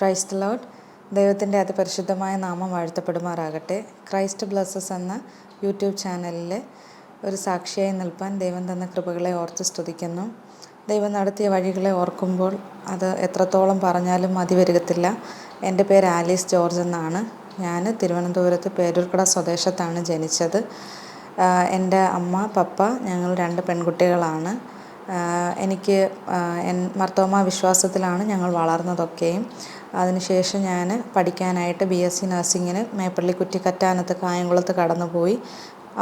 The load ദൈവത്തിന്റെ അതിപരിശുദ്ധമായ നാമം വാഴ്ത്തപ്പെടുമാറാകട്ടെ. ക്രൈസ്റ്റ് ബ്ലസ്സസ് എന്ന യൂട്യൂബ് ചാനലിൽ ഒരു സാക്ഷിയായി നിൽപ്പാൻ ദൈവം തന്ന കൃപകളെ ഓർത്ത് സ്തുതിക്കുന്നു. ദൈവം നടത്തിയ വഴികളെ ഓർക്കുമ്പോൾ അത് എത്രത്തോളം പറഞ്ഞാലും മതി വരുകത്തില്ല എന്റെ പേര് ആലീസ് ജോർജ് എന്നാണ്. ഞാൻ തിരുവനന്തപുരത്ത് പേരൂർക്കട സ്വദേശത്താണ് ജനിച്ചത്. എന്റെ അമ്മ പപ്പ ഞങ്ങൾ രണ്ട് പെൺകുട്ടികളാണ്. എനിക്ക് മർത്തോമ വിശ്വാസത്തിലാണ് ഞങ്ങൾ വളർന്നതൊക്കെയും. അതിനുശേഷം ഞാൻ പഠിക്കാനായിട്ട് ബി എസ് സി നഴ്സിങ്ങിന് മേപ്പള്ളി കുറ്റിക്കറ്റാനത്ത് കായംകുളത്ത് കടന്നുപോയി.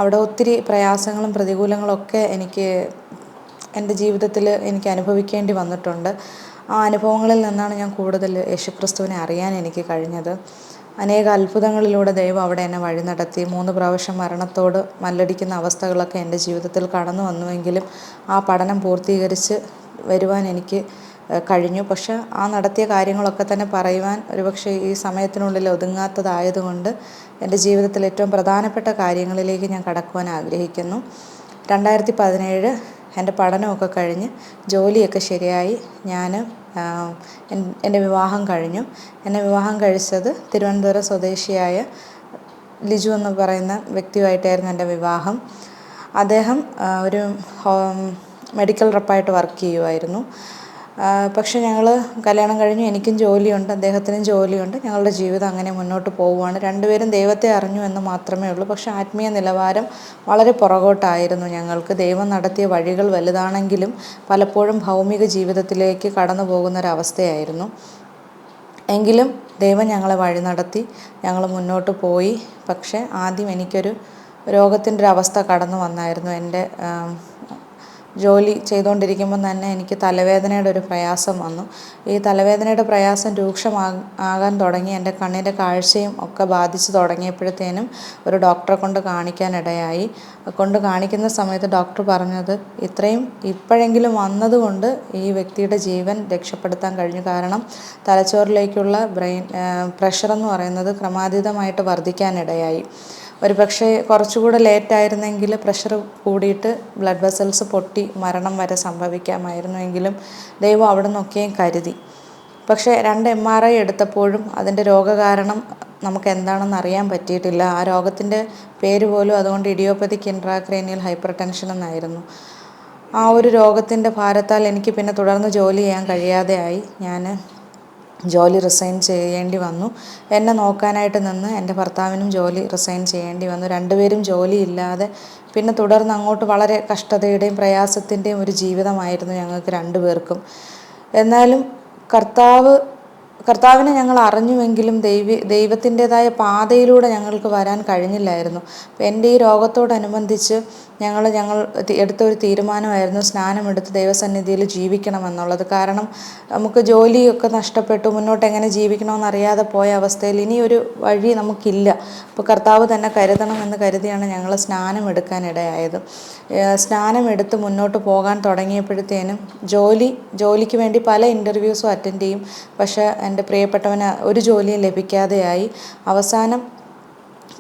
അവിടെ ഒത്തിരി പ്രയാസങ്ങളും പ്രതികൂലങ്ങളൊക്കെ എനിക്ക് എന്റെ ജീവിതത്തിൽ എനിക്ക് അനുഭവിക്കേണ്ടി വന്നിട്ടുണ്ട്. ആ അനുഭവങ്ങളിൽ നിന്നാണ് ഞാൻ കൂടുതൽ യേശുക്രിസ്തുവിനെ അറിയാൻ എനിക്ക് കഴിഞ്ഞത്. അനേക അത്ഭുതങ്ങളിലൂടെ ദൈവം അവിടെ എന്നെ വഴി നടത്തി. മൂന്ന് പ്രാവശ്യം മരണത്തോട് മല്ലടിക്കുന്ന അവസ്ഥകളൊക്കെ എന്റെ ജീവിതത്തിൽ കടന്നു വന്നുവെങ്കിലും ആ പഠനം പൂർത്തീകരിച്ച് വരുവാൻ എനിക്ക് കഴിഞ്ഞു. പക്ഷെ ആ നടത്തിയ കാര്യങ്ങളൊക്കെ തന്നെ പറയുവാൻ ഒരുപക്ഷെ ഈ സമയത്തിനുള്ളിൽ ഒതുങ്ങാത്തതായതുകൊണ്ട് എന്റെ ജീവിതത്തിൽ ഏറ്റവും പ്രധാനപ്പെട്ട കാര്യങ്ങളിലേക്ക് ഞാൻ കടക്കുവാൻ ആഗ്രഹിക്കുന്നു. രണ്ടായിരത്തി പതിനേഴ് എന്റെ പഠനമൊക്കെ കഴിഞ്ഞ് ജോലിയൊക്കെ ശരിയായി. ഞാൻ എന്റെ വിവാഹം കഴിഞ്ഞു. എന്നെ വിവാഹം കഴിച്ചത് തിരുവനന്തപുരം സ്വദേശിയായ ലിജു എന്ന് പറയുന്ന വ്യക്തിയുമായിട്ടായിരുന്നു എന്റെ വിവാഹം. അദ്ദേഹം ഒരു മെഡിക്കൽ റെപ്പായിട്ട് വർക്ക് ചെയ്യുമായിരുന്നു. പക്ഷെ ഞങ്ങൾ കല്യാണം കഴിഞ്ഞു എനിക്കും ജോലിയുണ്ട് അദ്ദേഹത്തിനും ജോലിയുണ്ട്. ഞങ്ങളുടെ ജീവിതം അങ്ങനെ മുന്നോട്ട് പോവുകയാണ്. രണ്ടുപേരും ദൈവത്തെ അറിഞ്ഞു എന്ന് മാത്രമേ ഉള്ളൂ. പക്ഷേ ആത്മീയ നിലവാരം വളരെ പുറകോട്ടായിരുന്നു ഞങ്ങൾക്ക്. ദൈവം നടത്തിയ വഴികൾ വലുതാണെങ്കിലും പലപ്പോഴും ഭൗമിക ജീവിതത്തിലേക്ക് കടന്നു പോകുന്നൊരവസ്ഥയായിരുന്നു. എങ്കിലും ദൈവം ഞങ്ങളെ വഴി നടത്തി ഞങ്ങൾ മുന്നോട്ട് പോയി. പക്ഷേ ആദ്യം എനിക്കൊരു രോഗത്തിന്റെ ഒരു അവസ്ഥ കടന്നു വന്നായിരുന്നു എന്റെ ജോലി ചെയ്തുകൊണ്ടിരിക്കുമ്പം തന്നെ എനിക്ക് തലവേദനയുടെ ഒരു പ്രയാസം വന്നു. ഈ തലവേദനയുടെ പ്രയാസം രൂക്ഷമാ ആകാൻ തുടങ്ങി. എന്റെ കണ്ണിന്റെ കാഴ്ചയും ഒക്കെ ബാധിച്ചു തുടങ്ങിയപ്പോഴത്തേനും ഒരു ഡോക്ടറെ കൊണ്ട് കാണിക്കാനിടയായി. കൊണ്ട് കാണിക്കുന്ന സമയത്ത് ഡോക്ടർ പറഞ്ഞത് ഇത്രയും ഇപ്പോഴെങ്കിലും വന്നതുകൊണ്ട് ഈ വ്യക്തിയുടെ ജീവൻ രക്ഷപ്പെടുത്താൻ കഴിഞ്ഞു. കാരണം തലച്ചോറിലേക്കുള്ള ബ്രെയിൻ പ്രഷർ എന്ന് പറയുന്നത് ക്രമാതീതമായിട്ട് വർദ്ധിക്കാനിടയായി. ഒരു പക്ഷേ കുറച്ചുകൂടെ ലേറ്റായിരുന്നെങ്കിൽ പ്രഷർ കൂടിയിട്ട് ബ്ലഡ് വെസൽസ് പൊട്ടി മരണം വരെ സംഭവിക്കാമായിരുന്നു എങ്കിലും ദൈവം അവിടെ നിന്നൊക്കെയും കരുതി. പക്ഷേ രണ്ട് എം ആർ ഐ എടുത്തപ്പോഴും അതിന്റെ രോഗകാരണം നമുക്ക് എന്താണെന്ന് അറിയാൻ പറ്റിയിട്ടില്ല. ആ രോഗത്തിന്റെ പേര് പോലും അതുകൊണ്ട് ഇഡിയോപ്പതിക് ഇൻട്രാക്രേനിയൽ ഹൈപ്പർ ടെൻഷൻ എന്നായിരുന്നു. ആ ഒരു രോഗത്തിന്റെ ഭാരത്താൽ എനിക്ക് പിന്നെ തുടർന്ന് ജോലി ചെയ്യാൻ കഴിയാതെയായി. ഞാൻ ജോലി റിസൈൻ ചെയ്യേണ്ടി വന്നു. എന്നെ നോക്കാനായിട്ട് നിന്ന് എന്റെ ഭർത്താവിനും ജോലി റിസൈൻ ചെയ്യേണ്ടി വന്നു. രണ്ടുപേരും ജോലിയില്ലാതെ പിന്നെ തുടർന്ന് അങ്ങോട്ട് വളരെ കഷ്ടതയുടെയും പ്രയാസത്തിന്റെയും ഒരു ജീവിതമായിരുന്നു ഞങ്ങൾക്ക് രണ്ടുപേർക്കും. എന്നാലും കർത്താവ് കർത്താവിനെ ഞങ്ങൾ അറിഞ്ഞുവെങ്കിലും ദൈവ ദൈവത്തിന്റെതായ പാതയിലൂടെ ഞങ്ങൾക്ക് വരാൻ കഴിഞ്ഞില്ലായിരുന്നു. അപ്പോൾ എന്റെ ഈ രോഗത്തോടനുബന്ധിച്ച് ഞങ്ങൾ ഞങ്ങൾ എടുത്ത ഒരു തീരുമാനമായിരുന്നു സ്നാനമെടുത്ത് ദൈവസന്നിധിയിൽ ജീവിക്കണമെന്നുള്ളത്. കാരണം നമുക്ക് ജോലിയൊക്കെ നഷ്ടപ്പെട്ടു മുന്നോട്ട് എങ്ങനെ ജീവിക്കണമെന്ന് അറിയാതെ പോയ അവസ്ഥയിൽ ഇനി ഒരു വഴി നമുക്കില്ല. അപ്പോൾ കർത്താവ് തന്നെ കരുതണമെന്ന് കരുതിയാണ് ഞങ്ങൾ സ്നാനം എടുക്കാനിടയായത് ഏഹ് സ്നാനമെടുത്ത് മുന്നോട്ട് പോകാൻ തുടങ്ങിയപ്പോഴത്തേനും ജോലി ജോലിക്ക് വേണ്ടി പല ഇന്റർവ്യൂസും അറ്റൻഡ് ചെയ്യും. പക്ഷേ എന്റെ പ്രിയപ്പെട്ടവന് ഒരു ജോലിയും ലഭിക്കാതെയായി. അവസാനം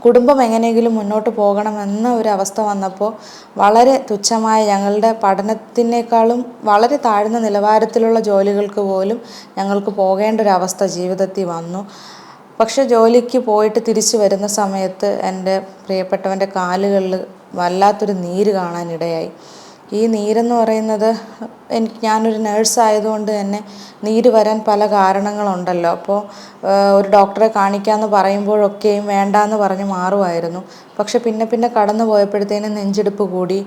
കുടുംബം എങ്ങനെയെങ്കിലും മുന്നോട്ട് പോകണമെന്ന ഒരു അവസ്ഥ വന്നപ്പോൾ വളരെ തുച്ഛമായ ഞങ്ങളുടെ പഠനത്തിനേക്കാളും വളരെ താഴ്ന്ന നിലവാരത്തിലുള്ള ജോലികൾക്ക് പോലും ഞങ്ങൾക്ക് പോകേണ്ട ഒരു അവസ്ഥ ജീവിതത്തിൽ വന്നു. പക്ഷെ ജോലിക്ക് പോയിട്ട് തിരിച്ചു വരുന്ന സമയത്ത് എന്റെ പ്രിയപ്പെട്ടവന്റെ കാലുകളിൽ വല്ലാത്തൊരു നീര് കാണാനിടയായി. ഈ നീരെന്ന് പറയുന്നത് എനിക്ക് ഞാനൊരു നേഴ്സായതുകൊണ്ട് തന്നെ നീര് വരാൻ പല കാരണങ്ങളുണ്ടല്ലോ. അപ്പോൾ ഒരു ഡോക്ടറെ കാണിക്കാമെന്ന് പറയുമ്പോഴൊക്കെയും വേണ്ടാന്ന് പറഞ്ഞ് മാറുമായിരുന്നു. പക്ഷെ പിന്നെ പിന്നെ കടന്നു പോയപ്പോഴത്തേനും നെഞ്ചെടുപ്പ് കൂടി.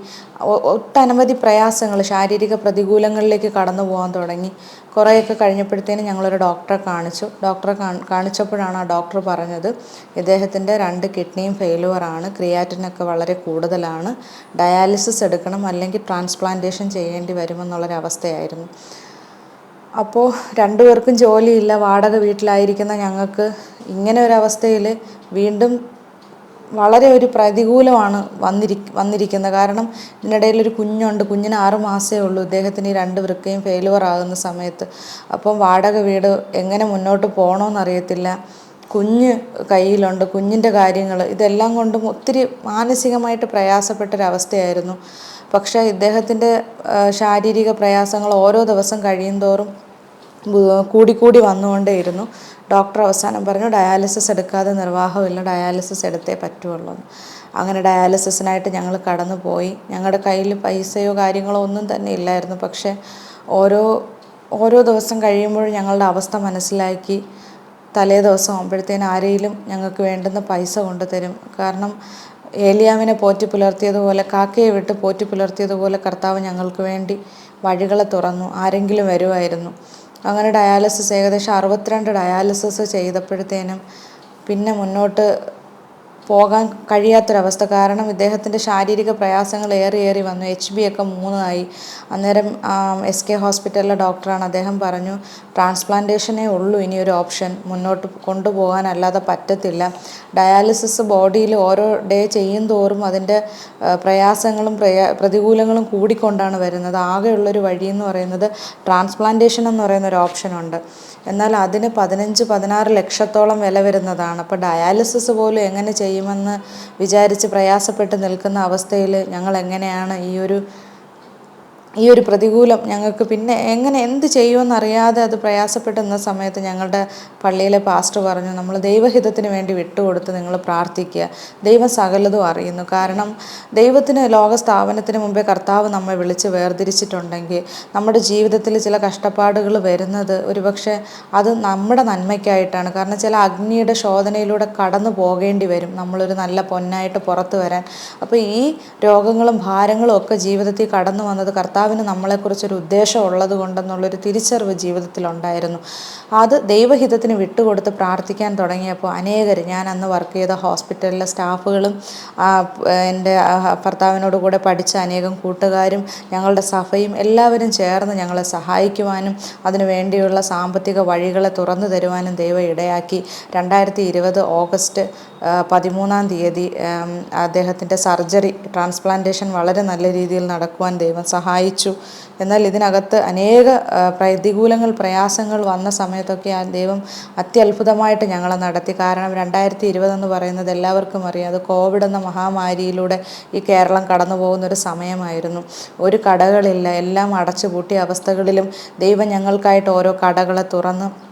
ഒട്ടനവധി പ്രയാസങ്ങൾ ശാരീരിക പ്രതികൂലങ്ങളിലേക്ക് കടന്നു പോകാൻ തുടങ്ങി. കുറേയൊക്കെ കഴിഞ്ഞപ്പോഴത്തേനും ഞങ്ങളൊരു ഡോക്ടറെ കാണിച്ചു. ഡോക്ടറെ കാണിച്ചപ്പോഴാണ് ആ ഡോക്ടർ പറഞ്ഞത് ഇദ്ദേഹത്തിന്റെ രണ്ട് കിഡ്നിയും ഫെയിലുവറാണ് ക്രിയാറ്റിനൊക്കെ വളരെ കൂടുതലാണ്. ഡയാലിസിസ് എടുക്കണം അല്ലെങ്കിൽ ട്രാൻസ്പ്ലാന്റേഷൻ ചെയ്യേണ്ടി വരുമെന്നുള്ളൊരവസ്ഥയായിരുന്നു അപ്പോൾ രണ്ടുപേർക്കും ജോലിയില്ല വാടക വീട്ടിലായിരിക്കുന്ന ഞങ്ങൾക്ക് ഇങ്ങനെ ഒരവസ്ഥയിൽ വീണ്ടും വളരെ ഒരു പ്രതികൂലമാണ് വന്നിരി വന്നിരിക്കുന്നത്. കാരണം ഇതിനിടയിൽ ഒരു കുഞ്ഞുണ്ട് കുഞ്ഞിന് ആറ് ഉള്ളൂ. ഇദ്ദേഹത്തിന് ഈ രണ്ട് വൃക്കയും ഫെയിലുവർ ആകുന്ന സമയത്ത്. അപ്പം വാടക വീട് എങ്ങനെ മുന്നോട്ട് പോകണമെന്നറിയത്തില്ല കുഞ്ഞ് കയ്യിലുണ്ട് കുഞ്ഞിന്റെ കാര്യങ്ങൾ ഇതെല്ലാം കൊണ്ടും ഒത്തിരി മാനസികമായിട്ട് പ്രയാസപ്പെട്ടൊരവസ്ഥയായിരുന്നു. പക്ഷേ ഇദ്ദേഹത്തിന്റെ ശാരീരിക പ്രയാസങ്ങൾ ഓരോ ദിവസം കഴിയുന്തോറും കൂടിക്കൂടി വന്നുകൊണ്ടേയിരുന്നു. ഡോക്ടർ അവസാനം പറഞ്ഞു ഡയാലിസിസ് എടുക്കാതെ നിർവാഹമില്ല ഡയാലിസിസ് എടുത്തേ പറ്റുള്ളൂ. അങ്ങനെ ഡയാലിസിസിനായിട്ട് ഞങ്ങൾ കടന്നു പോയി ഞങ്ങളുടെ കയ്യിൽ പൈസയോ കാര്യങ്ങളോ ഒന്നും തന്നെ ഇല്ലായിരുന്നു. പക്ഷേ ഓരോ ഓരോ ദിവസം കഴിയുമ്പോഴും ഞങ്ങളുടെ അവസ്ഥ മനസ്സിലാക്കി. തലേ ദിവസം ആകുമ്പോഴത്തേന് ആരെങ്കിലും ഞങ്ങൾക്ക് വേണ്ടുന്ന പൈസ കൊണ്ടുതരും. കാരണം ഏലിയാമിനെ പോറ്റി പുലർത്തിയതുപോലെ കാക്കയെ വിട്ട് പോറ്റി പുലർത്തിയതുപോലെ കർത്താവ് ഞങ്ങൾക്ക് വേണ്ടി വഴികളെ തുറന്നു ആരെങ്കിലും വരുമായിരുന്നു. അങ്ങനെ ഡയാലിസിസ് ഏകദേശം അറുപത്തിരണ്ട് ഡയാലിസിസ് ചെയ്തപ്പോഴത്തേനും പിന്നെ മുന്നോട്ട് പോകാൻ കഴിയാത്തൊരവസ്ഥ. കാരണം ഇദ്ദേഹത്തിന്റെ ശാരീരിക പ്രയാസങ്ങൾ ഏറി ഏറി വന്നു. എച്ച് ബി ഒക്കെ മൂന്നായി. അന്നേരം എസ് കെ ഹോസ്പിറ്റലിലെ ഡോക്ടറാണ് അദ്ദേഹം പറഞ്ഞു ട്രാൻസ്പ്ലാന്റേഷനേ ഉള്ളൂ ഇനി ഒരു ഓപ്ഷൻ മുന്നോട്ട് കൊണ്ടുപോകാൻ അല്ലാതെ പറ്റത്തില്ല. ഡയാലിസിസ് ബോഡിയിൽ ഓരോ ഡേ ചെയ്യും തോറും അതിന്റെ പ്രയാസങ്ങളും പ്രയാ പ്രതികൂലങ്ങളും കൂടിക്കൊണ്ടാണ് വരുന്നത്. ആകെയുള്ളൊരു വഴിയെന്ന് പറയുന്നത് ട്രാൻസ്പ്ലാന്റേഷൻ എന്ന് പറയുന്ന ഒരു ഓപ്ഷനുണ്ട് എന്നാൽ അതിന് പതിനഞ്ച് പതിനാറ് ലക്ഷത്തോളം വില വരുന്നതാണ്. അപ്പോൾ ഡയാലിസിസ് പോലും എങ്ങനെ ചെയ്യുമെന്ന് വിചാരിച്ച് പ്രയാസപ്പെട്ട് നിൽക്കുന്ന അവസ്ഥയിൽ ഞങ്ങൾ എങ്ങനെയാണ് ഈ ഒരു ഈ ഒരു പ്രതികൂലം ഞങ്ങൾക്ക് പിന്നെ എങ്ങനെ എന്ത് ചെയ്യുമെന്നറിയാതെ അത് പ്രയാസപ്പെട്ടുന്ന സമയത്ത് ഞങ്ങളുടെ പള്ളിയിലെ പാസ്റ്റർ പറഞ്ഞു നമ്മൾ ദൈവഹിതത്തിന് വേണ്ടി വിട്ടുകൊടുത്ത് നിങ്ങൾ പ്രാർത്ഥിക്കുക. ദൈവം സകലതും അറിയുന്നു. കാരണം ദൈവത്തിന് ലോക സ്ഥാപനത്തിന് മുമ്പേ കർത്താവ് നമ്മെ വിളിച്ച് വേർതിരിച്ചിട്ടുണ്ടെങ്കിൽ നമ്മുടെ ജീവിതത്തിൽ ചില കഷ്ടപ്പാടുകൾ വരുന്നത് ഒരുപക്ഷെ അത് നമ്മുടെ നന്മയ്ക്കായിട്ടാണ്. കാരണം ചില അഗ്നിയുടെ ശോധനയിലൂടെ കടന്നു പോകേണ്ടി വരും. നമ്മളൊരു നല്ല പൊന്നായിട്ട് പുറത്തു വരാൻ. അപ്പോൾ ഈ രോഗങ്ങളും ഭാരങ്ങളും ഒക്കെ ജീവിതത്തിൽ കടന്നു വന്നത് കർത്താവിന് നമ്മളെക്കുറിച്ചൊരു ഉദ്ദേശം ഉള്ളത് കൊണ്ടെന്നുള്ളൊരു തിരിച്ചറിവ് ജീവിതത്തിലുണ്ടായിരുന്നു. അത് ദൈവഹിതത്തിന് വിട്ടുകൊടുത്ത് പ്രാർത്ഥിക്കാൻ തുടങ്ങിയപ്പോൾ അനേകർ ഞാൻ അന്ന് വർക്ക് ചെയ്ത ഹോസ്പിറ്റലിലെ സ്റ്റാഫുകളും എന്റെ ഭർത്താവിനോട് കൂടെ പഠിച്ച അനേകം കൂട്ടുകാരും ഞങ്ങളുടെ സഭയും എല്ലാവരും ചേർന്ന് ഞങ്ങളെ സഹായിക്കുവാനും അതിനു വേണ്ടിയുള്ള സാമ്പത്തിക വഴികളെ തുറന്നു തരുവാനും ദൈവം ഇടയാക്കി. രണ്ടായിരത്തി ഇരുപത് ഓഗസ്റ്റ് പതിമൂന്നാം തീയതി അദ്ദേഹത്തിന്റെ സർജറി ട്രാൻസ്പ്ലാന്റേഷൻ വളരെ നല്ല രീതിയിൽ നടക്കുവാൻ ദൈവം സഹായിച്ചു. എന്നാൽ ഇതിനകത്ത് അനേക പ്രതികൂലങ്ങൾ പ്രയാസങ്ങൾ വന്ന സമയത്തൊക്കെ ആ ദൈവം അത്യത്ഭുതമായിട്ട് ഞങ്ങളെ നടത്തി. കാരണം രണ്ടായിരത്തി ഇരുപതെന്ന് പറയുന്നത് എല്ലാവർക്കും അറിയാം. അത് കോവിഡ് എന്ന മഹാമാരിയിലൂടെ ഈ കേരളം കടന്നു പോകുന്ന ഒരു സമയമായിരുന്നു. ഒരു കടകളില്ല. എല്ലാം അടച്ചുപൂട്ടിയ അവസ്ഥകളിലും ദൈവം ഞങ്ങൾക്കായിട്ട് ഓരോ കടകളെ തുറന്ന്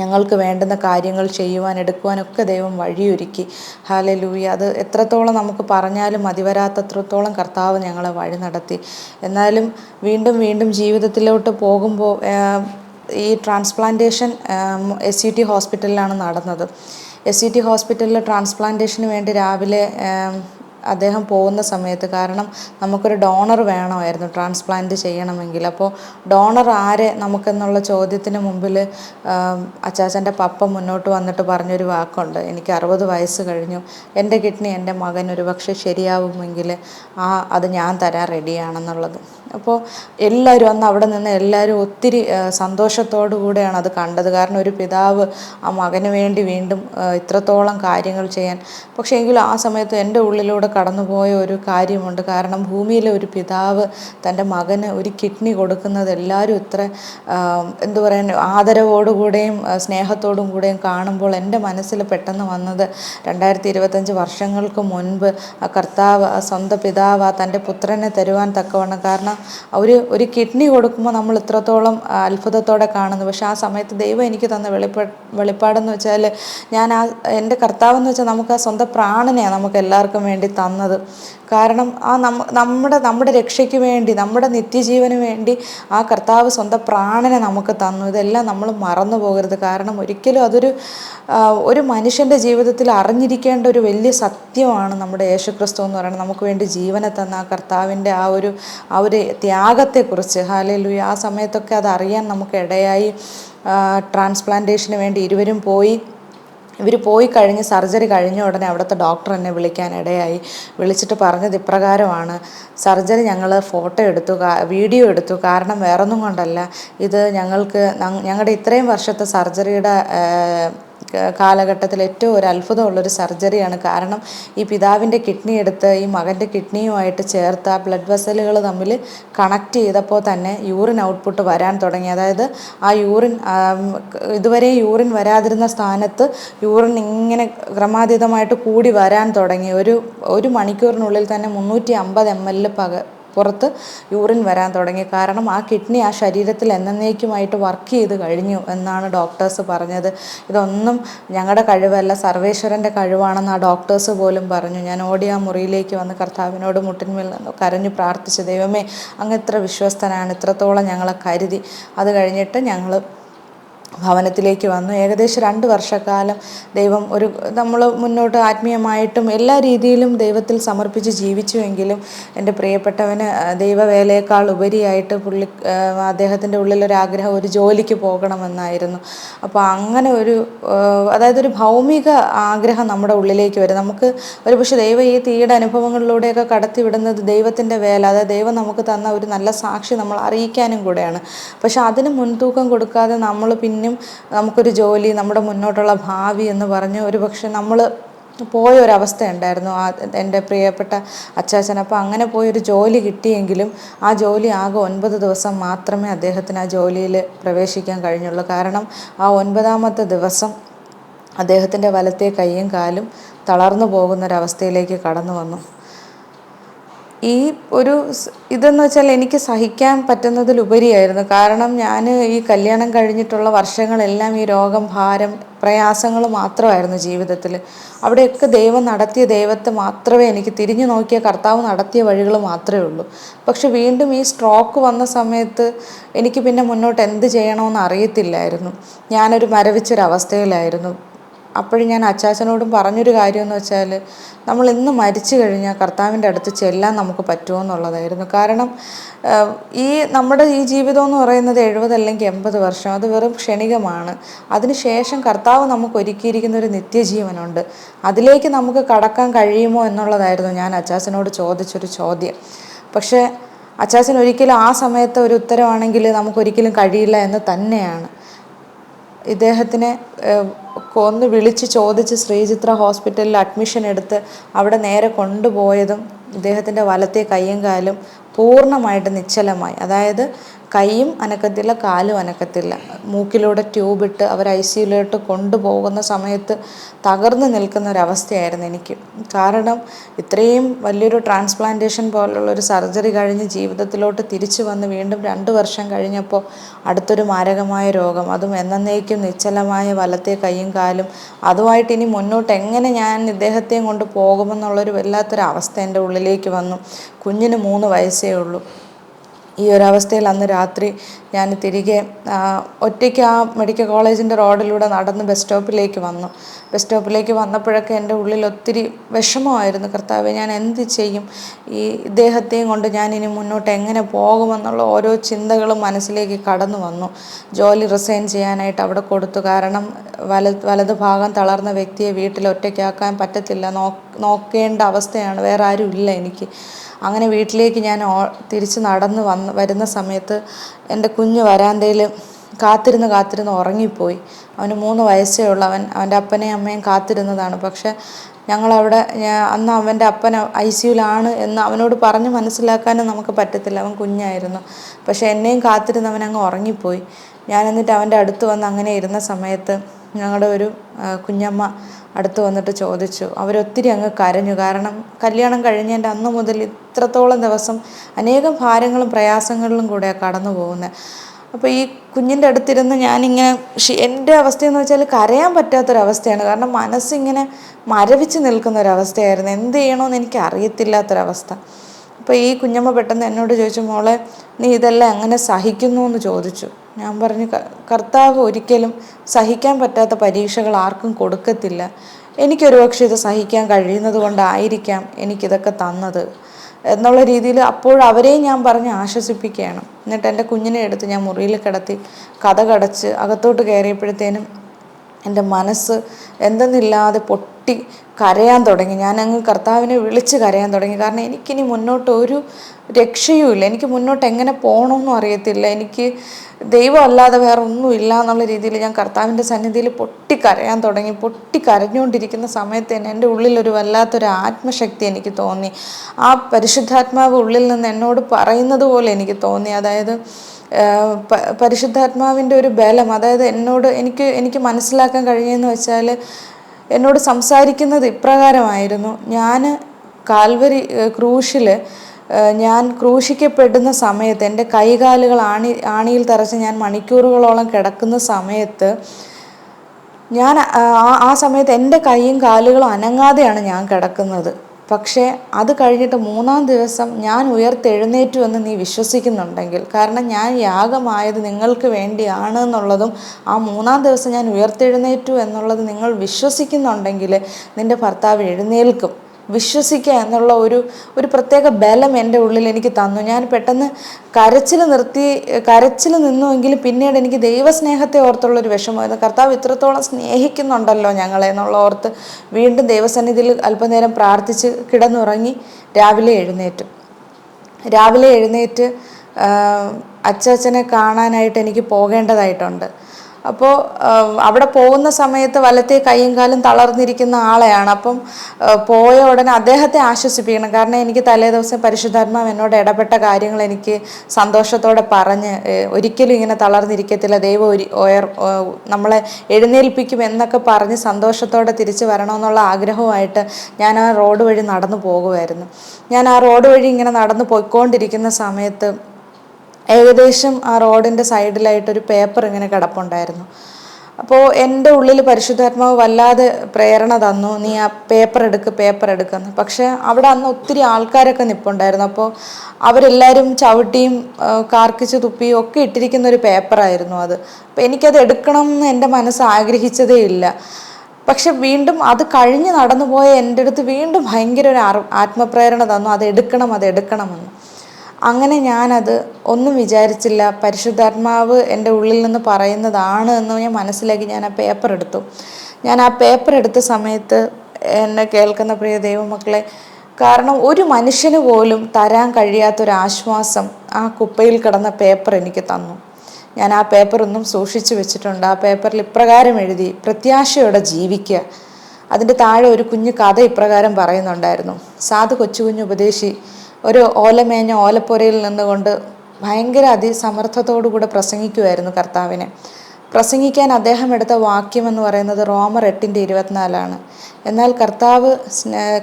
ഞങ്ങൾക്ക് വേണ്ടുന്ന കാര്യങ്ങൾ ചെയ്യുവാൻ എടുക്കുവാനൊക്കെ ദൈവം വഴിയൊരുക്കി. ഹാലലൂയ അത് എത്രത്തോളം നമുക്ക് പറഞ്ഞാലും മതിവരാത്തത്രത്തോളം കർത്താവ് ഞങ്ങളെ വഴി നടത്തി. എന്നാലും വീണ്ടും വീണ്ടും ജീവിതത്തിലോട്ട് പോകുമ്പോൾ ഈ ട്രാൻസ്പ്ലാന്റേഷൻ എസ് യു ടി ഹോസ്പിറ്റലിലാണ് നടന്നത്. എസ് യു ടി ഹോസ്പിറ്റലിൽ ട്രാൻസ്പ്ലാന്റേഷന് വേണ്ടി രാവിലെ അദ്ദേഹം പോകുന്ന സമയത്ത് കാരണം നമുക്കൊരു ഡോണർ വേണമായിരുന്നു ട്രാൻസ്പ്ലാന്റ് ചെയ്യണമെങ്കിൽ. അപ്പോൾ ഡോണർ ആരെ നമുക്കെന്നുള്ള ചോദ്യത്തിന് മുമ്പിൽ അച്ചാച്ചന്റെ പപ്പ മുന്നോട്ട് വന്നിട്ട് പറഞ്ഞൊരു വാക്കുണ്ട്. എനിക്ക് അറുപത് വയസ്സ് കഴിഞ്ഞു. എന്റെ കിഡ്നി എന്റെ മകൻ ഒരു പക്ഷേ ശരിയാവുമെങ്കിൽ ആ അത് ഞാൻ തരാൻ റെഡിയാണെന്നുള്ളത് അപ്പോൾ എല്ലാവരും അന്ന് അവിടെ നിന്ന് എല്ലാവരും ഒത്തിരി സന്തോഷത്തോടു കൂടെയാണ് അത് കണ്ടത്. കാരണം ഒരു പിതാവ് ആ മകന് വേണ്ടി വീണ്ടും ഇത്രത്തോളം കാര്യങ്ങൾ ചെയ്യാൻ. പക്ഷേ എങ്കിലും ആ സമയത്ത് എന്റെ ഉള്ളിലൂടെ കടന്നുപോയ ഒരു കാര്യമുണ്ട്. കാരണം ഭൂമിയിലെ ഒരു പിതാവ് തന്റെ മകന് ഒരു കിഡ്നി കൊടുക്കുന്നത് എല്ലാവരും ഇത്ര എന്തു പറയാൻ ആദരവോടുകൂടെയും സ്നേഹത്തോടും കൂടെയും കാണുമ്പോൾ എന്റെ മനസ്സിൽ പെട്ടെന്ന് വന്നത് രണ്ടായിരത്തി ഇരുപത്തഞ്ച് വർഷങ്ങൾക്ക് മുൻപ് ആ കർത്താവ് ആ സ്വന്തം പിതാവ് ആ തന്റെ പുത്രനെ തരുവാൻ തക്കവണ്ണം. കാരണം ഒരു ഒരു കിഡ്നി കൊടുക്കുമ്പോൾ നമ്മൾ ഇത്രത്തോളം അത്ഭുതത്തോടെ കാണുന്നു. പക്ഷെ ആ സമയത്ത് ദൈവം എനിക്ക് തന്ന വെളിപ്പാ വെളിപ്പാടെന്ന് വെച്ചാൽ ഞാൻ ആ എന്റെ കർത്താവെന്ന് വെച്ചാൽ നമുക്ക് ആ സ്വന്തം പ്രാണനെയാണ് നമുക്ക് എല്ലാവർക്കും വേണ്ടി തന്നത്. കാരണം ആ നമ്മ നമ്മുടെ നമ്മുടെ രക്ഷയ്ക്ക് വേണ്ടി നമ്മുടെ നിത്യജീവന് വേണ്ടി ആ കർത്താവ് സ്വന്തം പ്രാണനെ നമുക്ക് തന്നു. ഇതെല്ലാം നമ്മൾ മറന്നു പോകരുത്. കാരണം ഒരിക്കലും അതൊരു ഒരു മനുഷ്യന്റെ ജീവിതത്തിൽ അറിഞ്ഞിരിക്കേണ്ട ഒരു വലിയ സത്യമാണ് നമ്മുടെ യേശുക്രിസ്തു എന്ന് പറയുന്നത്. നമുക്ക് വേണ്ടി ജീവനെ തന്ന ആ കർത്താവിന്റെ ആ ഒരു ആ ഒരു ത്യാഗത്തെക്കുറിച്ച്. ഹാലലു ആ സമയത്തൊക്കെ അത് അറിയാൻ നമുക്ക് ഇടയായി. ട്രാൻസ്പ്ലാന്റേഷന് വേണ്ടി ഇരുവരും പോയി. ഇവർ പോയി കഴിഞ്ഞ് സർജറി കഴിഞ്ഞ ഉടനെ അവിടുത്തെ ഡോക്ടർ എന്നെ വിളിക്കാൻ ഇടയായി. വിളിച്ചിട്ട് പറഞ്ഞത് ഇപ്രകാരമാണ്. സർജറി ഞങ്ങൾ ഫോട്ടോ എടുത്തു വീഡിയോ എടുത്തു. കാരണം വേറൊന്നും കൊണ്ടല്ല. ഇത് ഞങ്ങൾക്ക് ഞങ്ങ- ഞങ്ങളുടെ ഇത്രയും വർഷത്തെ സർജറിയുടെ കാലഘട്ടത്തിൽ ഏറ്റവും ഒരു അത്ഭുതമുള്ളൊരു സർജറിയാണ്. കാരണം ഈ പിതാവിന്റെ കിഡ്നി എടുത്ത് ഈ മകന്റെ കിഡ്നിയുമായിട്ട് ചേർത്ത് ആ ബ്ലഡ് വെസലുകൾ തമ്മിൽ കണക്ട് ചെയ്തപ്പോൾ തന്നെ യൂറിൻ ഔട്ട്പുട്ട് വരാൻ തുടങ്ങി. അതായത് ആ യൂറിൻ ഇതുവരെ യൂറിൻ വരാതിരുന്ന സ്ഥാനത്ത് യൂറിൻ ഇങ്ങനെ ക്രമാതീതമായിട്ട് കൂടി വരാൻ തുടങ്ങി. ഒരു ഒരു മണിക്കൂറിനുള്ളിൽ തന്നെ മുന്നൂറ്റി അമ്പത് എം എൽ പക പുറത്ത് യൂറിൻ വരാൻ തുടങ്ങി. കാരണം ആ കിഡ്നി ആ ശരീരത്തിൽ എന്നേക്കുമായിട്ട് വർക്ക് ചെയ്ത് കഴിഞ്ഞു എന്നാണ് ഡോക്ടേഴ്സ് പറഞ്ഞത്. ഇതൊന്നും ഞങ്ങളുടെ കഴിവല്ല സർവേശ്വരന്റെ കഴിവാണെന്ന് ആ ഡോക്ടേഴ്സ് പോലും പറഞ്ഞു. ഞാൻ ഓടി ആ മുറിയിലേക്ക് വന്ന് കർത്താവിനോട് മുട്ടിന്മേൽ കരഞ്ഞു പ്രാർത്ഥിച്ചു ദൈവമേ അങ്ങ് ഇത്ര വിശ്വസ്തനാണ് ഇത്രത്തോളം ഞങ്ങളെ കരുതി. അത് കഴിഞ്ഞിട്ട് ഞങ്ങൾ ഭവനത്തിലേക്ക് വന്നു. ഏകദേശം രണ്ട് വർഷക്കാലം ദൈവം ഒരു നമ്മൾ മുന്നോട്ട് ആത്മീയമായിട്ടും എല്ലാ രീതിയിലും ദൈവത്തിൽ സമർപ്പിച്ച് ജീവിച്ചുവെങ്കിലും എന്റെ പ്രിയപ്പെട്ടവന് ദൈവവേലയേക്കാൾ ഉപരിയായിട്ട് പുള്ളി അദ്ദേഹത്തിന്റെ ഉള്ളിലൊരാഗ്രഹം ഒരു ജോലിക്ക് പോകണമെന്നായിരുന്നു. അപ്പോൾ അങ്ങനെ ഒരു അതായത് ഒരു ഭൗമിക ആഗ്രഹം നമ്മുടെ ഉള്ളിലേക്ക് വരും. നമുക്ക് ഒരു പക്ഷേ ദൈവം ഈ തീയുടെ അനുഭവങ്ങളിലൂടെയൊക്കെ കടത്തിവിടുന്നത് ദൈവത്തിന്റെ വേല അതായത് ദൈവം നമുക്ക് തന്ന ഒരു നല്ല സാക്ഷി നമ്മൾ അറിയിക്കാനും കൂടെയാണ്. പക്ഷെ അതിന് മുൻതൂക്കം കൊടുക്കാതെ നമ്മൾ പിന്നും നമുക്കൊരു ജോലി നമ്മുടെ മുന്നോട്ടുള്ള ഭാവി എന്ന് പറഞ്ഞ് ഒരു പക്ഷെ നമ്മൾ പോയ ഉണ്ടായിരുന്നു. ആ എന്റെ പ്രിയപ്പെട്ട അച്ചാച്ചൻ. അപ്പോൾ അങ്ങനെ പോയൊരു ജോലി കിട്ടിയെങ്കിലും ആ ജോലി ആകെ ഒൻപത് ദിവസം മാത്രമേ അദ്ദേഹത്തിന് ആ ജോലിയിൽ പ്രവേശിക്കാൻ കഴിഞ്ഞുള്ളൂ. കാരണം ആ ഒൻപതാമത്തെ ദിവസം അദ്ദേഹത്തിന്റെ വലത്തെ കൈയും കാലും തളർന്നു പോകുന്നൊരവസ്ഥയിലേക്ക് കടന്നു വന്നു. ഈ ഒരു ഇതെന്ന് വെച്ചാൽ എനിക്ക് സഹിക്കാൻ പറ്റുന്നതിലുപരിയായിരുന്നു. കാരണം ഞാൻ ഈ കല്യാണം കഴിഞ്ഞിട്ടുള്ള വർഷങ്ങളെല്ലാം ഈ രോഗം ഭാരം പ്രയാസങ്ങൾ മാത്രമായിരുന്നു ജീവിതത്തിൽ അവിടെയൊക്കെ ദൈവം നടത്തിയ ദൈവത്തെ മാത്രമേ എനിക്ക് തിരിഞ്ഞു നോക്കിയ കർത്താവ് നടത്തിയ വഴികൾ മാത്രമേ ഉള്ളൂ. പക്ഷെ വീണ്ടും ഈ സ്ട്രോക്ക് വന്ന സമയത്ത് എനിക്ക് പിന്നെ മുന്നോട്ട് എന്ത് ചെയ്യണമെന്ന് അറിയത്തില്ലായിരുന്നു. ഞാനൊരു മരവിച്ചൊരവസ്ഥയിലായിരുന്നു. അപ്പോഴും ഞാൻ അച്ചാച്ചനോടും പറഞ്ഞൊരു കാര്യമെന്ന് വെച്ചാൽ നമ്മൾ ഇന്ന് മരിച്ചു കഴിഞ്ഞാൽ കർത്താവിന്റെ അടുത്ത് ചെല്ലാൻ നമുക്ക് പറ്റുമോ എന്നുള്ളതായിരുന്നു. കാരണം ഈ നമ്മുടെ ഈ ജീവിതം എന്ന് പറയുന്നത് എഴുപത് അല്ലെങ്കിൽ എൺപത് വർഷം അത് വെറും ക്ഷണികമാണ്. അതിനുശേഷം കർത്താവ് നമുക്ക് ഒരുക്കിയിരിക്കുന്ന ഒരു നിത്യജീവനുണ്ട്. അതിലേക്ക് നമുക്ക് കടക്കാൻ കഴിയുമോ എന്നുള്ളതായിരുന്നു ഞാൻ അച്ചാച്ചനോട് ചോദിച്ചൊരു ചോദ്യം. പക്ഷേ അച്ചാച്ചൻ ഒരിക്കലും ആ സമയത്ത് ഒരു ഉത്തരവാണെങ്കിൽ നമുക്കൊരിക്കലും കഴിയില്ല എന്ന് തന്നെയാണ്. ഇദ്ദേഹത്തിനെ ഒന്ന് വിളിച്ച് ചോദിച്ച് ശ്രീചിത്ര ഹോസ്പിറ്റലിൽ അഡ്മിഷൻ എടുത്ത് അവിടെ നേരെ കൊണ്ടുപോയതും ഇദ്ദേഹത്തിന്റെ വലത്തെ കയ്യും കാലും പൂർണമായിട്ട് നിശ്ചലമായി. അതായത് കൈയും അനക്കത്തില്ല കാലും അനക്കത്തില്ല. മൂക്കിലൂടെ ട്യൂബ് ഇട്ട് അവർ ഐ സിയിലോട്ട് കൊണ്ടുപോകുന്ന സമയത്ത് തകർന്നു നിൽക്കുന്ന ഒരവസ്ഥയായിരുന്നു എനിക്ക്. കാരണം ഇത്രയും വലിയൊരു ട്രാൻസ്പ്ലാന്റേഷൻ പോലുള്ള ഒരു സർജറി കഴിഞ്ഞ് ജീവിതത്തിലോട്ട് തിരിച്ചു വന്ന് വീണ്ടും രണ്ട് വർഷം കഴിഞ്ഞപ്പോൾ അടുത്തൊരു മാരകമായ രോഗം. അതും എന്നേക്കും നിശ്ചലമായ വലത്തെ കൈയും കാലും. അതുമായിട്ട് ഇനി മുന്നോട്ട് എങ്ങനെ ഞാൻ ഇദ്ദേഹത്തെയും കൊണ്ട് പോകുമെന്നുള്ളൊരു വല്ലാത്തൊരവസ്ഥ എന്റെ ഉള്ളിലേക്ക് വന്നു. കുഞ്ഞിന് മൂന്ന് വയസ്സേ ഉള്ളൂ. ഈ ഒരവസ്ഥയിൽ അന്ന് രാത്രി ഞാൻ തിരികെ ഒറ്റയ്ക്ക് ആ മെഡിക്കൽ കോളേജിന്റെ റോഡിലൂടെ നടന്ന് ബസ് സ്റ്റോപ്പിലേക്ക് വന്നു. ബസ് സ്റ്റോപ്പിലേക്ക് വന്നപ്പോഴൊക്കെ എന്റെ ഉള്ളിൽ ഒത്തിരി വിഷമമായിരുന്നു. കർത്താവ് ഞാൻ എന്ത് ചെയ്യും? ഈ ഇദ്ദേഹത്തെയും കൊണ്ട് ഞാൻ ഇനി മുന്നോട്ട് എങ്ങനെ പോകുമെന്നുള്ള ഓരോ ചിന്തകളും മനസ്സിലേക്ക് കടന്നു വന്നു. ജോലി റിസൈൻ ചെയ്യാനായിട്ട് അവിടെ കൊടുത്തു. കാരണം വല വലത് ഭാഗം തളർന്ന വ്യക്തിയെ വീട്ടിൽ ഒറ്റയ്ക്കാക്കാൻ പറ്റത്തില്ല. നോക്കേണ്ട അവസ്ഥയാണ്. വേറെ ആരും ഇല്ല എനിക്ക്. അങ്ങനെ വീട്ടിലേക്ക് ഞാൻ തിരിച്ച് നടന്ന് വന്ന് വരുന്ന സമയത്ത് എന്റെ കുഞ്ഞ് വരാന്തയിൽ കാത്തിരുന്ന് കാത്തിരുന്ന് ഉറങ്ങിപ്പോയി. അവന് മൂന്ന് വയസ്സേ ഉള്ളവൻ അവൻ അവന്റെ അപ്പനെയും അമ്മയും കാത്തിരുന്നതാണ്. പക്ഷേ ഞങ്ങളവിടെ അന്ന് അവന്റെ അപ്പൻ ഐ സിയുലാണ് എന്ന് അവനോട് പറഞ്ഞ് മനസ്സിലാക്കാനും നമുക്ക് പറ്റത്തില്ല. അവൻ കുഞ്ഞായിരുന്നു. പക്ഷേ എന്നെയും കാത്തിരുന്നവൻ അങ്ങ് ഉറങ്ങിപ്പോയി. ഞാൻ എന്നിട്ട് അവന്റെ അടുത്ത് വന്ന് അങ്ങനെ ഇരുന്ന സമയത്ത് ഞങ്ങളുടെ ഒരു കുഞ്ഞമ്മ അടുത്ത് വന്നിട്ട് ചോദിച്ചു. അവരൊത്തിരി അങ്ങ് കരഞ്ഞു. കാരണം കല്യാണം കഴിഞ്ഞതിന്റെ അന്ന് മുതൽ ഇത്രത്തോളം ദിവസം അനേകം ഭാരങ്ങളും പ്രയാസങ്ങളിലും കൂടെയാണ് കടന്നു പോകുന്നത് അപ്പോൾ ഈ കുഞ്ഞിന്റെ അടുത്തിരുന്ന് ഞാനിങ്ങനെ എന്റെ അവസ്ഥയെന്ന് വെച്ചാൽ കരയാൻ പറ്റാത്തൊരവസ്ഥയാണ്. കാരണം മനസ്സിങ്ങനെ മരവിച്ച് നിൽക്കുന്ന ഒരവസ്ഥയായിരുന്നു എന്ത് ചെയ്യണമെന്ന് എനിക്ക് അറിയത്തില്ലാത്തൊരവസ്ഥ അപ്പോൾ ഈ കുഞ്ഞമ്മ പെട്ടെന്ന് എന്നോട് ചോദിച്ചു മോളെ നീ ഇതെല്ലാം എങ്ങനെ സഹിക്കുന്നു? എന്ന് ചോദിച്ചു. ഞാൻ പറഞ്ഞു കർത്താവ് ഒരിക്കലും സഹിക്കാൻ പറ്റാത്ത പരീക്ഷകൾ ആർക്കും കൊടുക്കത്തില്ല. എനിക്കൊരു പക്ഷേ ഇത് സഹിക്കാൻ കഴിയുന്നത് കൊണ്ടായിരിക്കാം എനിക്കിതൊക്കെ തന്നത്. എന്നുള്ള രീതിയിൽ അപ്പോഴവരെയും ഞാൻ പറഞ്ഞ് ആശ്വസിപ്പിക്കുകയാണ്. എന്നിട്ട് എന്റെ കുഞ്ഞിനെ എടുത്ത് ഞാൻ മുറിയിൽ കിടത്തി കഥ കടച്ച് അകത്തോട്ട് കയറിയപ്പോഴത്തേനും എന്റെ മനസ്സ് എന്തെന്നില്ലാതെ പൊട്ടി കരയാൻ തുടങ്ങി. ഞാൻ ഞാനങ്ങ് കർത്താവിനെ വിളിച്ച് കരയാൻ തുടങ്ങി. കാരണം എനിക്കിനി മുന്നോട്ട് ഒരു രക്ഷയുമില്ല. എനിക്ക് മുന്നോട്ട് എങ്ങനെ പോകണമെന്നും അറിയത്തില്ല. എനിക്ക് ദൈവം അല്ലാതെ വേറെ ഒന്നുമില്ല എന്നുള്ള രീതിയിൽ ഞാൻ കർത്താവിന്റെ സന്നിധിയിൽ പൊട്ടി കരയാൻ തുടങ്ങി. പൊട്ടി കരഞ്ഞുകൊണ്ടിരിക്കുന്ന സമയത്ത് തന്നെ എന്റെ ഉള്ളിലൊരു വല്ലാത്തൊരു ആത്മശക്തി എനിക്ക് തോന്നി. ആ പരിശുദ്ധാത്മാവ് ഉള്ളിൽ നിന്ന് എന്നോട് പറയുന്നത് പോലെ എനിക്ക് തോന്നി. അതായത് പരിശുദ്ധാത്മാവിന്റെ ഒരു ബലം അതായത് എന്നോട് എനിക്ക് എനിക്ക് മനസ്സിലാക്കാൻ കഴിഞ്ഞതെന്ന് വെച്ചാൽ എന്നോട് സംസാരിക്കുന്നത് ഇപ്രകാരമായിരുന്നു. ഞാൻ കാൽവരി ക്രൂശിൽ ഞാൻ ക്രൂശിക്കപ്പെടുന്ന സമയത്ത് എന്റെ കൈകാലുകൾ ആണി ആണിയിൽ തറച്ച് ഞാൻ മണിക്കൂറുകളോളം കിടക്കുന്ന സമയത്ത് ഞാൻ ആ സമയത്ത് എന്റെ കൈയും കാലുകളും അനങ്ങാതെയാണ് ഞാൻ കിടക്കുന്നത്. പക്ഷേ അത് കഴിഞ്ഞിട്ട് മൂന്നാം ദിവസം ഞാൻ ഉയർത്തെഴുന്നേറ്റു എന്ന് നീ വിശ്വസിക്കുന്നുണ്ടെങ്കിൽ കാരണം ഞാൻ യാഗമായത് നിങ്ങൾക്ക് വേണ്ടിയാണ് എന്നുള്ളതും ആ മൂന്നാം ദിവസം ഞാൻ ഉയർത്തെഴുന്നേറ്റു എന്നുള്ളത് നിങ്ങൾ വിശ്വസിക്കുന്നുണ്ടെങ്കിൽ നിന്റെ ഭർത്താവ് എഴുന്നേൽക്കും. വിശ്വസിക്കുക എന്നുള്ള ഒരു ഒരു പ്രത്യേക ബലം എന്റെ ഉള്ളിൽ എനിക്ക് തന്നു. ഞാൻ പെട്ടെന്ന് കരച്ചിൽ നിർത്തി കരച്ചിൽ നിന്നുവെങ്കിലും പിന്നീട് എനിക്ക് ദൈവസ്നേഹത്തെ ഓർത്തുള്ള ഒരു വിഷമമായിരുന്നു. കർത്താവ് ഇത്രത്തോളം സ്നേഹിക്കുന്നുണ്ടല്ലോ ഞങ്ങളെ എന്നുള്ള ഓർത്ത് വീണ്ടും ദൈവസന്നിധിയിൽ അല്പനേരം പ്രാർത്ഥിച്ച് കിടന്നുറങ്ങി രാവിലെ എഴുന്നേറ്റു. രാവിലെ എഴുന്നേറ്റ് അച്ചാച്ചനെ കാണാനായിട്ട് എനിക്ക് പോകേണ്ടതായിട്ടുണ്ട്. അപ്പോൾ അവിടെ പോകുന്ന സമയത്ത് വലത്തെ കൈയും കാലും തളർന്നിരിക്കുന്ന ആളെയാണ്. അപ്പം പോയ ഉടനെ അദ്ദേഹത്തെ ആശ്വസിപ്പിക്കണം. കാരണം എനിക്ക് തലേ ദിവസം പരിശുദ്ധാത്മാവ് എന്നോട് ഇടപെട്ട കാര്യങ്ങൾ എനിക്ക് സന്തോഷത്തോടെ പറഞ്ഞ് ഒരിക്കലും ഇങ്ങനെ തളർന്നിരിക്കത്തില്ല. ദൈവം ഒരു നമ്മളെ എഴുന്നേൽപ്പിക്കും എന്നൊക്കെ പറഞ്ഞ് സന്തോഷത്തോടെ തിരിച്ചു വരണമെന്നുള്ള ആഗ്രഹവുമായിട്ട് ഞാൻ ആ റോഡ് വഴി നടന്നു പോകുമായിരുന്നു. ഞാൻ ആ റോഡ് വഴി ഇങ്ങനെ നടന്നു പോയിക്കൊണ്ടിരിക്കുന്ന സമയത്ത് ഏകദേശം ആ റോഡിന്റെ സൈഡിലായിട്ടൊരു പേപ്പർ ഇങ്ങനെ കിടപ്പുണ്ടായിരുന്നു. അപ്പോൾ എന്റെ ഉള്ളിൽ പരിശുദ്ധാത്മാവ് വല്ലാതെ പ്രേരണ തന്നു. നീ ആ പേപ്പർ എടുക്ക് പേപ്പർ എടുക്കുന്നു. പക്ഷേ അവിടെ അന്ന് ഒത്തിരി ആൾക്കാരൊക്കെ നിപ്പുണ്ടായിരുന്നു. അപ്പോൾ അവരെല്ലാവരും ചവിട്ടിയും കാർക്കിച്ച് തുപ്പിയും ഒക്കെ ഇട്ടിരിക്കുന്ന ഒരു പേപ്പറായിരുന്നു അത്. അപ്പോൾ എനിക്കത് എടുക്കണം എന്ന് എന്റെ മനസ്സ് ആഗ്രഹിച്ചതേ ഇല്ല. പക്ഷെ വീണ്ടും അത് കഴിഞ്ഞ് നടന്നു പോയ എന്റെ അടുത്ത് വീണ്ടും ഭയങ്കര ഒരു ആത്മപ്രേരണ തന്നു. അത് എടുക്കണം അത് എടുക്കണമെന്ന്. അങ്ങനെ ഞാനത് ഒന്നും വിചാരിച്ചില്ല. പരിശുദ്ധാത്മാവ് എന്റെ ഉള്ളിൽ നിന്ന് പറയുന്നതാണ് എന്ന് ഞാൻ മനസ്സിലാക്കി ഞാൻ ആ പേപ്പർ എടുത്തു. ഞാൻ ആ പേപ്പർ എടുത്ത സമയത്ത് എന്നെ കേൾക്കുന്ന പ്രിയ ദൈവമക്കളെ കാരണം ഒരു മനുഷ്യന് പോലും തരാൻ കഴിയാത്തൊരു ആശ്വാസം ആ കുപ്പയിൽ കിടന്ന പേപ്പർ എനിക്ക് തന്നു. ഞാൻ ആ പേപ്പർ ഒന്നും സൂക്ഷിച്ചു വെച്ചിട്ടുണ്ട്. ആ പേപ്പറിൽ ഇപ്രകാരം എഴുതി പ്രത്യാശയോടെ ജീവിക്കുക അതിന്റെ താഴെ ഒരു കുഞ്ഞു കഥ ഇപ്രകാരം പറയുന്നുണ്ടായിരുന്നു. സാധു കൊച്ചു കുഞ്ഞു ഉപദേശി ഒരു ഓലമേഞ്ഞ ഓലപ്പുരയിൽ നിന്നുകൊണ്ട് ഭയങ്കര അതിസമർത്ഥത്തോടുകൂടെ പ്രസംഗിക്കുമായിരുന്നു കർത്താവിനെ. പ്രസംഗിക്കാൻ അദ്ദേഹം എടുത്ത വാക്യം എന്ന് പറയുന്നത് റോമർ എട്ടിന്റെ ഇരുപത്തിനാലാണ്. എന്നാൽ കർത്താവ്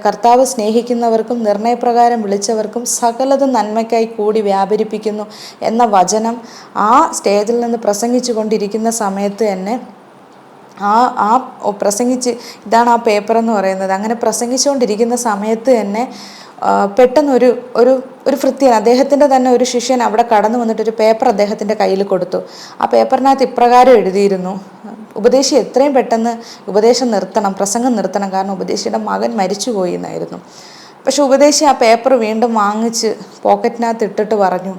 കർത്താവ് സ്നേഹിക്കുന്നവർക്കും നിർണയപ്രകാരം വിളിച്ചവർക്കും സകലതും നന്മയ്ക്കായി കൂടി വ്യാപരിപ്പിക്കുന്നു എന്ന വചനം ആ സ്റ്റേജിൽ നിന്ന് പ്രസംഗിച്ചു കൊണ്ടിരിക്കുന്ന സമയത്ത് തന്നെ ആ ആ പ്രസംഗിച്ച് ഇതാണ് ആ പേപ്പർ എന്ന് പറയുന്നത്. അങ്ങനെ പ്രസംഗിച്ചുകൊണ്ടിരിക്കുന്ന സമയത്ത് തന്നെ പെട്ടെന്നൊരു ഒരു ഒരു ഭൃത്യൻ അദ്ദേഹത്തിന്റെ തന്നെ ഒരു ശിഷ്യൻ അവിടെ കടന്നു വന്നിട്ട് ഒരു പേപ്പർ അദ്ദേഹത്തിന്റെ കയ്യിൽ കൊടുത്തു. ആ പേപ്പറിനകത്ത് ഇപ്രകാരം എഴുതിയിരുന്നു. ഉപദേശി എത്രയും പെട്ടെന്ന് ഉപദേശം നിർത്തണം പ്രസംഗം നിർത്തണം. കാരണം ഉപദേശിയുടെ മകൻ മരിച്ചുപോയി എന്നായിരുന്നു. പക്ഷെ ഉപദേശി ആ പേപ്പർ വീണ്ടും വാങ്ങിച്ച് പോക്കറ്റിനകത്ത് ഇട്ടിട്ട് പറഞ്ഞു.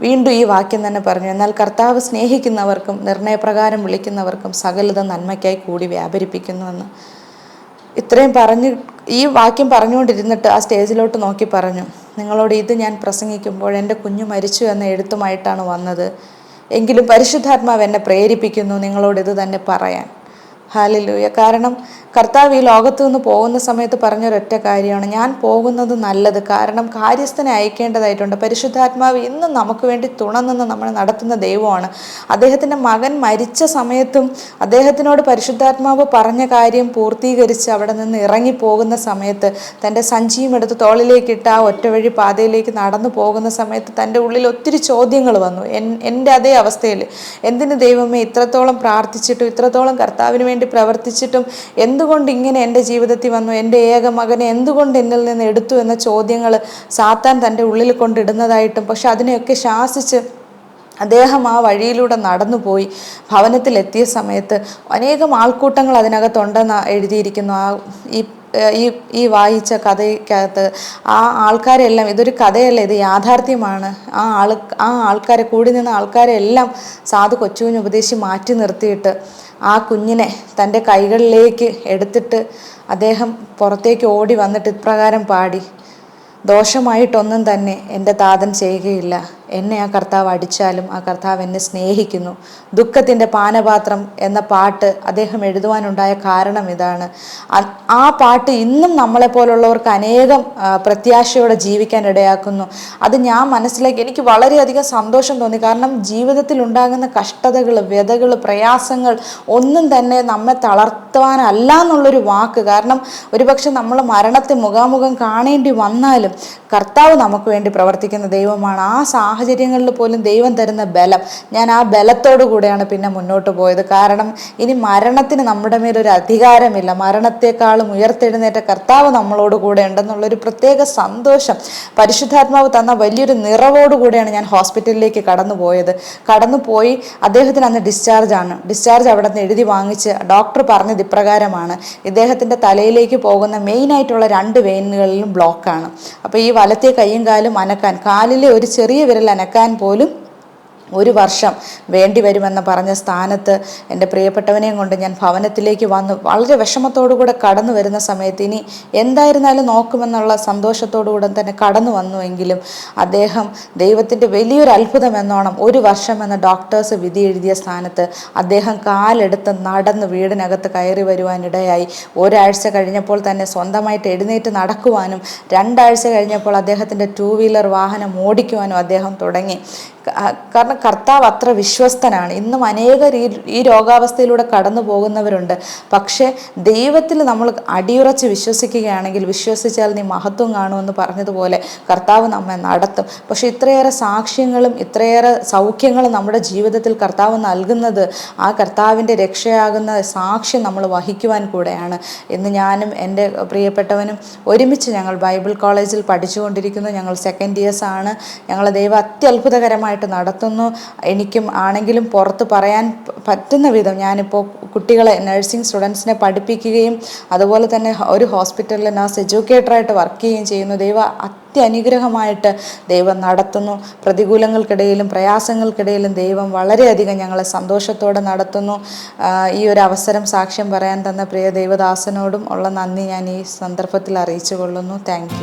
വീണ്ടും ഈ വാക്യം തന്നെ പറഞ്ഞു. എന്നാൽ കർത്താവ് സ്നേഹിക്കുന്നവർക്കും നിർണയപ്രകാരം വിളിക്കുന്നവർക്കും സകലത നന്മയ്ക്കായി കൂടി വ്യാപരിപ്പിക്കുന്നുവെന്ന് ഇത്രയും പറഞ്ഞ് ഈ വാക്യം പറഞ്ഞുകൊണ്ടിരുന്നിട്ട് ആ സ്റ്റേജിലോട്ട് നോക്കി പറഞ്ഞു നിങ്ങളോട് ഇത് ഞാൻ പ്രസംഗിക്കുമ്പോൾ എന്റെ കുഞ്ഞു മരിച്ചു എന്ന എഴുത്തുമായിട്ടാണ് വന്നത്. എങ്കിലും പരിശുദ്ധാത്മാവ് എന്നെ പ്രേരിപ്പിക്കുന്നു നിങ്ങളോട് ഇത് തന്നെ പറയാൻ. ഹാലലൂയ. കാരണം കർത്താവ് ഈ ലോകത്തു നിന്ന് പോകുന്ന സമയത്ത് പറഞ്ഞൊരൊറ്റ കാര്യമാണ്. ഞാൻ പോകുന്നത് നല്ലത് കാരണം കാര്യസ്ഥനെ അയക്കേണ്ടതായിട്ടുണ്ട്. പരിശുദ്ധാത്മാവ് ഇന്നും നമുക്ക് വേണ്ടി തുണനിന്ന് നമ്മൾ നടത്തുന്ന ദൈവമാണ്. അദ്ദേഹത്തിന്റെ മകൻ മരിച്ച സമയത്തും അദ്ദേഹത്തിനോട് പരിശുദ്ധാത്മാവ് പറഞ്ഞ കാര്യം പൂർത്തീകരിച്ച് അവിടെ നിന്ന് ഇറങ്ങി പോകുന്ന സമയത്ത് തന്റെ സഞ്ചിയും എടുത്ത് തോളിലേക്കിട്ട് ആ ഒറ്റവഴി പാതയിലേക്ക് നടന്നു പോകുന്ന സമയത്ത് തന്റെ ഉള്ളിൽ ഒത്തിരി ചോദ്യങ്ങൾ വന്നു. എൻ എന്റെ അതേ അവസ്ഥയിൽ എന്തിന് ദൈവമേ ഇത്രത്തോളം പ്രാർത്ഥിച്ചിട്ടും ഇത്രത്തോളം കർത്താവിന് വേണ്ടി പ്രവർത്തിച്ചിട്ടും എന്തുകൊണ്ട് ഇങ്ങനെ എന്റെ ജീവിതത്തിൽ വന്നു? എന്റെ ഏക മകനെ എന്തുകൊണ്ട് എന്നിൽ നിന്ന് എടുത്തു എന്ന ചോദ്യങ്ങൾ സാത്താൻ തന്റെ ഉള്ളിൽ കൊണ്ടിടുന്നതായിട്ടും പക്ഷെ അതിനെയൊക്കെ ശാസിച്ച് അദ്ദേഹം ആ വഴിയിലൂടെ നടന്നുപോയി. ഭവനത്തിലെത്തിയ സമയത്ത് അനേകം ആൾക്കൂട്ടങ്ങൾ അതിനകത്തുണ്ടെന്ന് എഴുതിയിരിക്കുന്നു. ആ ഈ ഈ ഈ വായിച്ച കഥയ്ക്കകത്ത് ആ ആൾക്കാരെല്ലാം ഇതൊരു കഥയല്ല ഇത് യാഥാർത്ഥ്യമാണ്. ആ ആൾ ആ ആൾക്കാരെ കൂടി നിന്ന ആൾക്കാരെല്ലാം സാധു കൊച്ചുവിനുപദേശി മാറ്റി നിർത്തിയിട്ട് ആ കുഞ്ഞിനെ തന്റെ കൈകളിലേക്ക് എടുത്തിട്ട് അദ്ദേഹം പുറത്തേക്ക് ഓടി വന്നിട്ട് ഇപ്രകാരം പാടി ദോഷമായിട്ടൊന്നും തന്നെ എന്റെ താതൻ ചെയ്യുകയില്ല. എന്നെ ആ കർത്താവ് അടിച്ചാലും ആ കർത്താവ് എന്നെ സ്നേഹിക്കുന്നു. ദുഃഖത്തിന്റെ പാനപാത്രം എന്ന പാട്ട് അദ്ദേഹം എഴുതുവാനുണ്ടായ കാരണം ഇതാണ്. ആ പാട്ട് ഇന്നും നമ്മളെപ്പോലുള്ളവർക്ക് അനേകം പ്രത്യാശയോടെ ജീവിക്കാൻ ഇടയാക്കുന്നു. അത് ഞാൻ മനസ്സിലാക്കി എനിക്ക് വളരെയധികം സന്തോഷം തോന്നി. കാരണം ജീവിതത്തിൽ ഉണ്ടാകുന്ന കഷ്ടതകൾ വ്യതകൾ പ്രയാസങ്ങൾ ഒന്നും തന്നെ നമ്മെ തളർത്തുവാനല്ല എന്നുള്ളൊരു വാക്ക്. കാരണം ഒരുപക്ഷെ നമ്മൾ മരണത്തെ മുഖാമുഖം കാണേണ്ടി വന്നാലും കർത്താവ് നമുക്ക് വേണ്ടി പ്രവർത്തിക്കുന്ന ദൈവമാണ്. ആ സാഹചര്യങ്ങളിൽ പോലും ദൈവം തരുന്ന ബലം. ഞാൻ ആ ബലത്തോടു കൂടെയാണ് പിന്നെ മുന്നോട്ട് പോയത്. കാരണം ഇനി മരണത്തിന് നമ്മുടെ മേലൊരു അധികാരമില്ല. മരണത്തെക്കാളും ഉയർത്തെഴുന്നേറ്റ കർത്താവ് നമ്മളോട് കൂടെ ഉണ്ടെന്നുള്ളൊരു പ്രത്യേക സന്തോഷം. പരിശുദ്ധാത്മാവ് തന്ന വലിയൊരു നിറവോടു കൂടെയാണ് ഞാൻ ഹോസ്പിറ്റലിലേക്ക് കടന്നു പോയത് കടന്നു പോയി അദ്ദേഹത്തിന് അന്ന് ഡിസ്ചാർജ് ആണ്. ഡിസ്ചാർജ് അവിടെ നിന്ന് എഴുതി വാങ്ങിച്ച് ഡോക്ടർ പറഞ്ഞത് ഇപ്രകാരമാണ്. ഇദ്ദേഹത്തിന്റെ തലയിലേക്ക് പോകുന്ന മെയിനായിട്ടുള്ള രണ്ട് വെയിനുകളിലും ബ്ലോക്കാണ് അപ്പോൾ ഈ വലത്തെ കൈയും കാലും അനക്കാൻ കാലിലെ ഒരു ചെറിയ വിരൽ അനക്കാൻ പോലും ഒരു വർഷം വേണ്ടി വരുമെന്ന് പറഞ്ഞ സ്ഥാനത്ത് എന്റെ പ്രിയപ്പെട്ടവനെയും കൊണ്ട് ഞാൻ ഭവനത്തിലേക്ക് വന്നു. വളരെ വിഷമത്തോടു കൂടെ കടന്നു വരുന്ന സമയത്ത് ഇനി എന്തായിരുന്നാലും നോക്കുമെന്നുള്ള സന്തോഷത്തോടു കൂടെ തന്നെ കടന്നു വന്നുവെങ്കിലും അദ്ദേഹം ദൈവത്തിന്റെ വലിയൊരു അത്ഭുതം എന്നോണം ഒരു വർഷം എന്ന ഡോക്ടേഴ്സ് വിധി എഴുതിയ സ്ഥാനത്ത് അദ്ദേഹം കാലെടുത്ത് നടന്ന് വീടിനകത്ത് കയറി വരുവാനിടയായി. ഒരാഴ്ച കഴിഞ്ഞപ്പോൾ തന്നെ സ്വന്തമായിട്ട് എഴുന്നേറ്റ് നടക്കുവാനും രണ്ടാഴ്ച കഴിഞ്ഞപ്പോൾ അദ്ദേഹത്തിന്റെ ടൂ വീലർ വാഹനം ഓടിക്കുവാനും അദ്ദേഹം തുടങ്ങി. ക- കാരണം കർത്താവ് അത്ര വിശ്വസ്തനാണ്. ഇന്നും അനേകർ ഈ ഈ രോഗാവസ്ഥയിലൂടെ കടന്നു പോകുന്നവരുണ്ട്. പക്ഷേ ദൈവത്തിൽ നമ്മൾ അടിയുറച്ച് വിശ്വസിക്കുകയാണെങ്കിൽ വിശ്വസിച്ചാൽ നീ മഹത്വം കാണുമെന്ന് പറഞ്ഞതുപോലെ കർത്താവ് നമ്മെ നടത്തും. പക്ഷേ ഇത്രയേറെ സാക്ഷ്യങ്ങളും ഇത്രയേറെ സൗഖ്യങ്ങളും നമ്മുടെ ജീവിതത്തിൽ കർത്താവ് നൽകുന്നത് ആ കർത്താവിന്റെ രക്ഷയാകുന്ന സാക്ഷ്യം നമ്മൾ വഹിക്കുവാൻ കൂടെയാണ്. ഇന്ന് ഞാനും എന്റെ പ്രിയപ്പെട്ടവനും ഒരുമിച്ച് ഞങ്ങൾ ബൈബിൾ കോളേജിൽ പഠിച്ചുകൊണ്ടിരിക്കുന്നു. ഞങ്ങൾ സെക്കൻഡ് ഇയേഴ്സ് ആണ്. ദൈവം അത്യത്ഭുതകരമായിട്ട് നടത്തുന്നു. എനിക്കും ആണെങ്കിലും പുറത്ത് പറയാൻ പറ്റുന്ന വിധം ഞാനിപ്പോൾ കുട്ടികളെ നഴ്സിംഗ് സ്റ്റുഡൻസിനെ പഠിപ്പിക്കുകയും അതുപോലെ തന്നെ ഒരു ഹോസ്പിറ്റലിൽ നഴ്സ് എഡ്യൂക്കേറ്ററായിട്ട് വർക്ക് ചെയ്യുകയും ചെയ്യുന്നു. ദൈവ അത്യനുഗ്രഹമായിട്ട് ദൈവം നടത്തുന്നു. പ്രതികൂലങ്ങൾക്കിടയിലും പ്രയാസങ്ങൾക്കിടയിലും ദൈവം വളരെയധികം ഞങ്ങളെ സന്തോഷത്തോടെ നടത്തുന്നു. ഈ ഒരു അവസരം സാക്ഷ്യം പറയാൻ തന്ന പ്രിയ ദൈവദാസനോടും ഉള്ള നന്ദി ഞാൻ ഈ സന്ദർഭത്തിൽ അറിയിച്ചു കൊള്ളുന്നു താങ്ക്